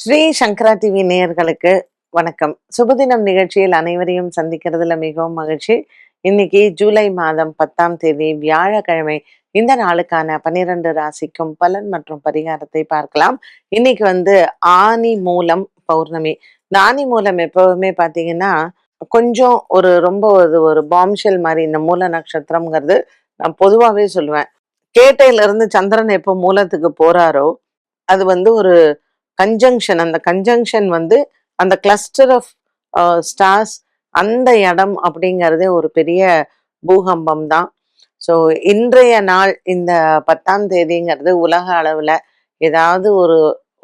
ஸ்ரீ சங்கரா TV நேயர்களுக்கு வணக்கம். சுபதினம் நிகழ்ச்சியில் அனைவரையும் சந்திக்கிறதுல மிகவும் மகிழ்ச்சி. இன்னைக்கு ஜூலை மாதம் பத்தாம் தேதி வியாழக்கிழமை இந்த நாளுக்கான பன்னிரண்டு ராசிக்கும் பலன் மற்றும் பரிகாரத்தை பார்க்கலாம். இன்னைக்கு வந்து ஆனி மூலம் பௌர்ணமி. இந்த ஆணி மூலம் எப்பவுமே பார்த்தீங்கன்னா கொஞ்சம் ஒரு ரொம்ப ஒரு ஒரு பாம்ஷெல் மாதிரி இந்த மூல நட்சத்திரம்ங்கிறது நான் பொதுவாகவே சொல்லுவேன். கேட்டையில இருந்து சந்திரன் எப்போ மூலத்துக்கு போறாரோ அது வந்து ஒரு கன்ஜங்ஷன் அந்த கன்ஜங்ஷன் வந்து அந்த கிளஸ்டர் ஆஃப் ஸ்டார்ஸ் அந்த இடம் அப்படிங்கிறதே ஒரு பெரிய பூகம்பம் தான். ஸோ இன்றைய நாள் இந்த பத்தாம் தேதிங்கிறது உலக அளவில் ஏதாவது ஒரு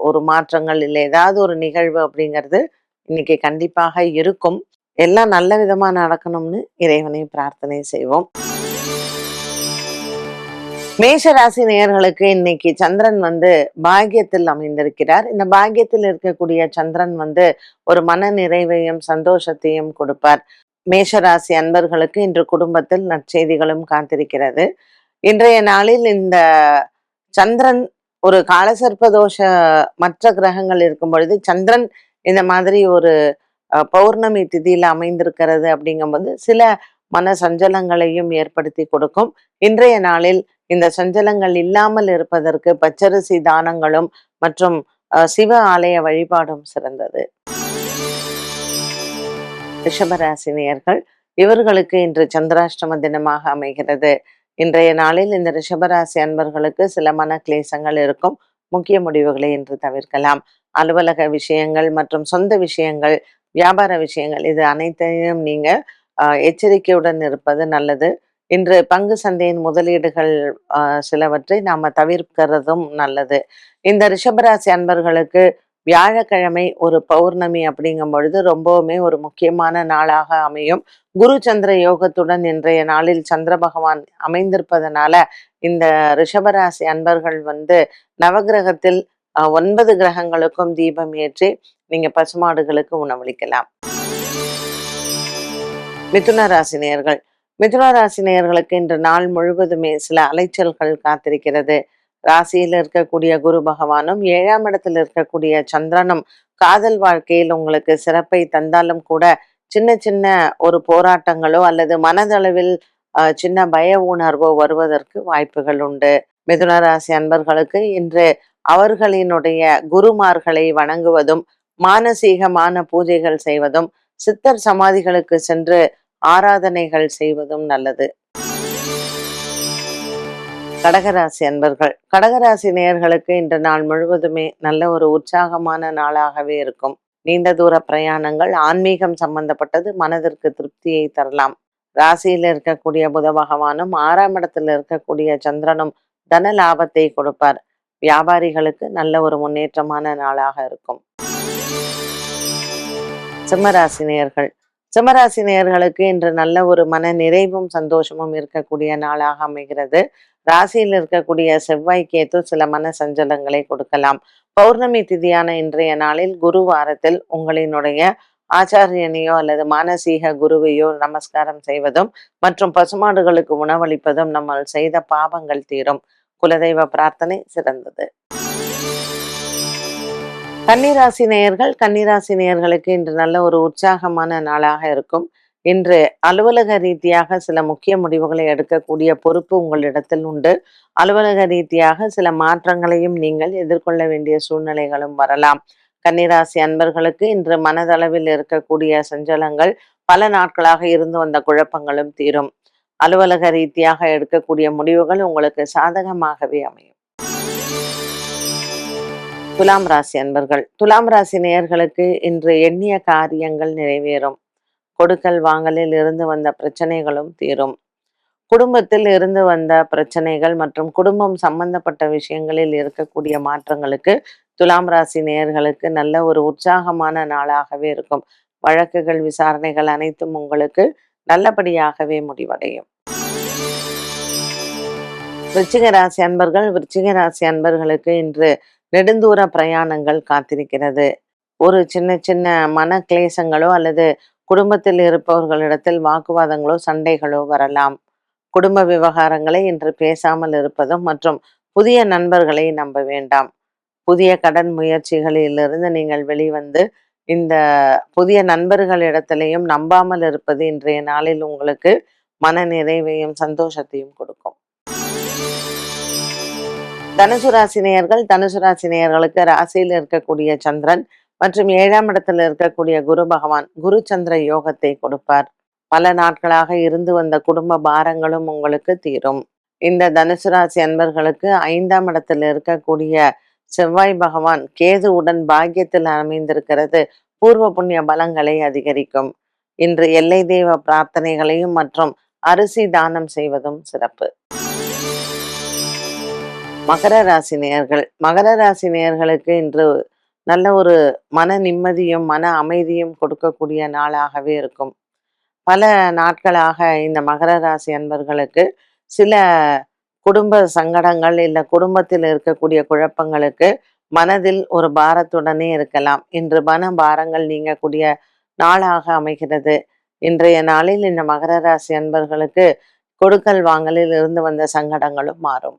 ஒரு மாற்றங்கள் இல்லை ஏதாவது ஒரு நிகழ்வு அப்படிங்கிறது இன்னைக்கு கண்டிப்பாக இருக்கும். எல்லாம் நல்ல விதமாக நடக்கணும்னு இறைவனை பிரார்த்தனை செய்வோம். மேஷ ராசி நேயர்களுக்கு இன்னைக்கு சந்திரன் வந்து பாக்கியத்தில் அமைந்திருக்கிறார். இந்த பாக்கியத்தில் இருக்கக்கூடிய சந்திரன் வந்து ஒரு மன நிறைவையும் சந்தோஷத்தையும் கொடுப்பார். மேஷராசி அன்பர்களுக்கு இன்று குடும்பத்தில் நற்செய்திகளும் காத்திருக்கிறது. இன்றைய நாளில் இந்த சந்திரன் ஒரு காலசர்ப்ப தோஷ மற்ற கிரகங்கள் இருக்கும் பொழுது சந்திரன் இந்த மாதிரி ஒரு அஹ், பௌர்ணமி திதியில அமைந்திருக்கிறது அப்படிங்கும்போது சில மன சஞ்சலங்களையும் ஏற்படுத்தி கொடுக்கும். இன்றைய நாளில் இந்த சஞ்சலங்கள் இல்லாமல் இருப்பதற்கு பச்சரிசி தானங்களும் மற்றும் சிவ ஆலய வழிபாடும் சிறந்தது. ரிஷபராசினியர்கள் இவர்களுக்கு இன்று சந்திராஷ்டம தினமாக அமைகிறது. இன்றைய நாளில் இந்த ரிஷபராசி அன்பர்களுக்கு சில மன கிளேசங்கள் இருக்கும். முக்கிய முடிவுகளை இன்று தவிர்க்கலாம். அலுவலக விஷயங்கள் மற்றும் சொந்த விஷயங்கள் வியாபார விஷயங்கள் இது அனைத்தையும் நீங்க எச்சரிக்கையுடன் இருப்பது நல்லது. இன்று பங்கு சந்தையின் முதலீடுகள் அஹ், சிலவற்றை நாம தவிர்க்கிறதும் நல்லது. இந்த ரிஷபராசி அன்பர்களுக்கு வியாழக்கிழமை ஒரு பௌர்ணமி அப்படிங்கும் பொழுது ரொம்பவுமே ஒரு முக்கியமான நாளாக அமையும். குரு சந்திர யோகத்துடன் இன்றைய நாளில் சந்திர பகவான் அமைந்திருப்பதனால இந்த ரிஷபராசி அன்பர்கள் வந்து நவகிரகத்தில் ஒன்பது கிரகங்களுக்கும் தீபம் ஏற்றி நீங்க பசுமாடுகளுக்கு உணவளிக்கலாம். மிதுன ராசி நேயர்கள். மிதுன ராசி நேயர்களுக்கு இன்று நாள் முழுவதுமே சில அலைச்சல்கள் காத்திருக்கிறது. ராசியில் இருக்கக்கூடிய குரு பகவானும் ஏழாம் இடத்தில் இருக்கக்கூடிய சந்திரனும் காதல் வாழ்க்கையில் உங்களுக்கு சிறப்பை தந்தாலும் கூட சின்ன சின்ன ஒரு போராட்டங்களோ அல்லது மனதளவில் சின்ன பய உணர்வோ வருவதற்கு வாய்ப்புகள் உண்டு. மிதுன ராசி அன்பர்களுக்கு இன்று அவர்களினுடைய குருமார்களை வணங்குவதும் மானசீகமான பூஜைகள் செய்வதும் சித்தர் சமாதிகளுக்கு சென்று ஆராதனைகள் செய்வதும் நல்லது. கடகராசி அன்பர்கள் கடகராசி நேயர்களுக்கு இன்று நாள் முழுவதுமே நல்ல ஒரு உற்சாகமான நாளாகவே இருக்கும். நீண்ட தூர பிரயாணங்கள் ஆன்மீகம் சம்பந்தப்பட்டது மனதிற்கு திருப்தியை தரலாம். ராசியில் இருக்கக்கூடிய புத பகவானும் ஆறாம் இடத்தில் இருக்கக்கூடிய சந்திரனும் தன லாபத்தை கொடுப்பார். வியாபாரிகளுக்கு நல்ல ஒரு முன்னேற்றமான நாளாக இருக்கும். சிம்மராசி நேயர்கள் சிம்மராசி இன்று நல்ல ஒரு மன நிறைவும் சந்தோஷமும் இருக்கக்கூடிய நாளாக அமைகிறது. ராசியில் இருக்கக்கூடிய செவ்வாய் கேத்து சில மன சஞ்சலங்களை கொடுக்கலாம். பௌர்ணமி திதியான இன்றைய நாளில் குரு வாரத்தில் உங்களினுடைய ஆச்சாரியனையோ அல்லது மானசீக குருவையோ நமஸ்காரம் செய்வதும் மற்றும் பசுமாடுகளுக்கு உணவளிப்பதும் நம்ம செய்த பாவங்கள் தீரும். குலதெய்வ பிரார்த்தனை சிறந்தது. கன்னிராசி நேயர்கள் கன்னிராசி நேயர்களுக்கு இன்று நல்ல ஒரு உற்சாகமான நாளாக இருக்கும். இன்று அலுவலக ரீதியாக சில முக்கிய முடிவுகளை எடுக்கக்கூடிய பொறுப்பு உங்களிடத்தில் உண்டு. அலுவலக ரீதியாக சில மாற்றங்களையும் நீங்கள் எதிர்கொள்ள வேண்டிய சூழ்நிலைகளும் வரலாம். கன்னிராசி அன்பர்களுக்கு இன்று மனதளவில் இருக்கக்கூடிய சஞ்சலங்கள் பல நாட்களாக இருந்து வந்த குழப்பங்களும் தீரும். அலுவலக ரீதியாக எடுக்கக்கூடிய முடிவுகள் உங்களுக்கு சாதகமாகவே அமையும். துலாம் ராசி அன்பர்கள். துலாம் ராசி நேயர்களுக்கு இன்று எண்ணிய காரியங்கள் நிறைவேறும். கொடுக்கல் வாங்கலில் இருந்து வந்த பிரச்சனைகளும் தீரும். குடும்பத்தில் இருந்து வந்த பிரச்சனைகள் மற்றும் குடும்பம் சம்பந்தப்பட்ட விஷயங்களில் இருக்கக்கூடிய மாற்றங்களுக்கு துலாம் ராசி நேயர்களுக்கு நல்ல ஒரு உற்சாகமான நாளாகவே இருக்கும். வழக்குகள் விசாரணைகள் அனைத்தும் உங்களுக்கு நல்லபடியாகவே முடிவடையும். விருச்சிக ராசி அன்பர்கள் விருச்சிக ராசி அன்பர்களுக்கு இன்று நெடுந்தூர பிரயாணங்கள் காத்திருக்கிறது. ஒரு சின்ன சின்ன மன கிளேசங்களோ அல்லது குடும்பத்தில் இருப்பவர்களிடத்தில் வாக்குவாதங்களோ சண்டைகளோ வரலாம். குடும்ப விவகாரங்களை இன்று பேசாமல் இருப்பதும் மற்றும் புதிய நண்பர்களை நம்ப வேண்டாம். புதிய கடன் முயற்சிகளிலிருந்து நீங்கள் வெளிவந்து இந்த புதிய நண்பர்களிடத்திலையும் நம்பாமல் இருப்பது இன்றைய நாளில் உங்களுக்கு மன நிறைவையும் சந்தோஷத்தையும் கொடுக்கும். தனுசு ராசினியர்கள் தனுசு ராசினியர்களுக்கு ராசியில் இருக்கக்கூடிய சந்திரன் மற்றும் ஏழாம் இடத்துல இருக்கக்கூடிய குரு பகவான் குரு சந்திர யோகத்தை கொடுப்பார். பல நாட்களாக இருந்து வந்த குடும்ப பாரங்களும் உங்களுக்கு தீரும். இந்த தனுசு ராசி அன்பர்களுக்கு ஐந்தாம் இடத்துல இருக்கக்கூடிய செவ்வாய் பகவான் கேதுவுடன் பாக்கியத்தில் அமைந்திருக்கிறது. பூர்வ புண்ணிய பலங்களை அதிகரிக்கும். இன்று எல்லை தெய்வ பிரார்த்தனைகளையும் மற்றும் அரிசி தானம் செய்வதும் சிறப்பு. மகர ராசி நேயர்கள் மகர ராசி நேயர்களுக்கு இன்று நல்ல ஒரு மன நிம்மதியும் மன அமைதியும் கொடுக்கக்கூடிய நாளாகவே இருக்கும். பல நாட்களாக இந்த மகர ராசி அன்பர்களுக்கு சில குடும்ப சங்கடங்கள் இல்லை குடும்பத்தில் இருக்கக்கூடிய குழப்பங்களுக்கு மனதில் ஒரு பாரத்துடனே இருக்கலாம். இன்று மன பாரங்கள் நீங்கக்கூடிய நாளாக அமைகிறது. இன்றைய நாளில் இந்த மகர ராசி அன்பர்களுக்கு கொடுக்கல் வாங்கலில் இருந்து வந்த சங்கடங்களும் மாறும்.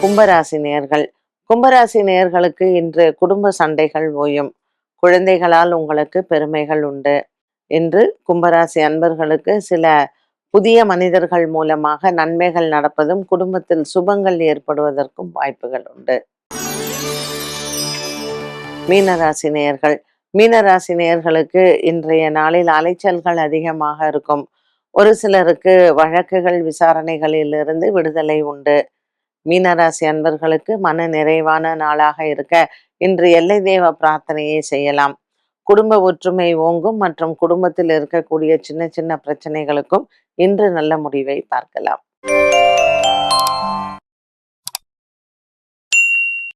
கும்பராசி நேர்கள். கும்பராசி நேர்களுக்கு இன்று குடும்ப சண்டைகள் ஓயும். குழந்தைகளால் உங்களுக்கு பெருமைகள் உண்டு. என்று கும்பராசி அன்பர்களுக்கு சில புதிய மனிதர்கள் மூலமாக நன்மைகள் நடப்பதும் குடும்பத்தில் சுபங்கள் ஏற்படுவதற்கும் வாய்ப்புகள் உண்டு. மீனராசி நேயர்கள் மீனராசி நேயர்களுக்கு இன்றைய நாளில் அலைச்சல்கள் அதிகமாக இருக்கும். ஒரு சிலருக்கு வழக்குகள் விசாரணைகளிலிருந்து விடுதலை உண்டு. மீனராசி அன்பர்களுக்கு மன நிறைவான நாளாக இருக்க இன்று எல்லை தெய்வ பிரார்த்தனையை செய்யலாம். குடும்ப ஒற்றுமை ஓங்கும் மற்றும் குடும்பத்தில் இருக்கக்கூடிய சின்ன சின்ன பிரச்சனைகளுக்கும் இன்று நல்ல முடிவை பார்க்கலாம்.